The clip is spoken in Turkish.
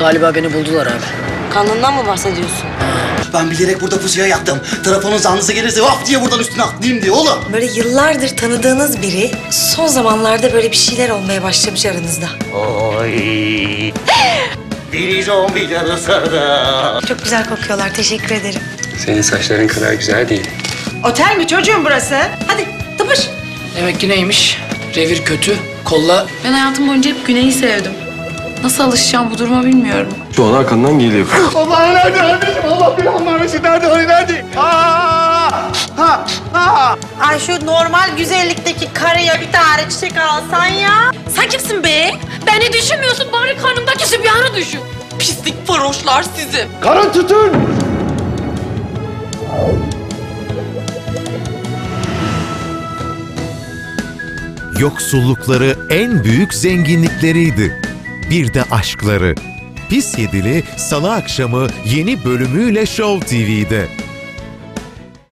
Galiba beni buldular abi. Kanından mı bahsediyorsun? Ben bilerek burada pusuya yattım. Telefonun zanlısı gelirse vaf diye buradan üstüne atlayayım diye oğlum. Böyle yıllardır tanıdığınız biri son zamanlarda böyle bir şeyler olmaya başlamış aranızda. Oy. Deli zombiler ısırdı. Çok güzel kokuyorlar. Teşekkür ederim. Senin saçların kadar güzel değil. Otel mi çocuğum burası? Hadi tıpış. Demek ki neymiş? Revir kötü, kolla Ben hayatım boyunca hep Güney'i sevdim. Nasıl alışacağım bu duruma bilmiyorum. Şu an arkandan geliyor. Allah nerede kardeşim? Allah belanı vermesin. Nerede? Hani nerede? Aa! Ha! Ha! Ay şu normal güzellikteki karıya bir tane çiçek alsan ya. Sen kimsin be? Beni düşünmüyorsun bari karnımdaki sübyanı düşün. Pislik varoşlar sizi. Karın tutun! Yoksullukları en büyük zenginlikleriydi. Bir de aşkları. Pis Yedili Salı akşamı yeni bölümüyle Show TV'de.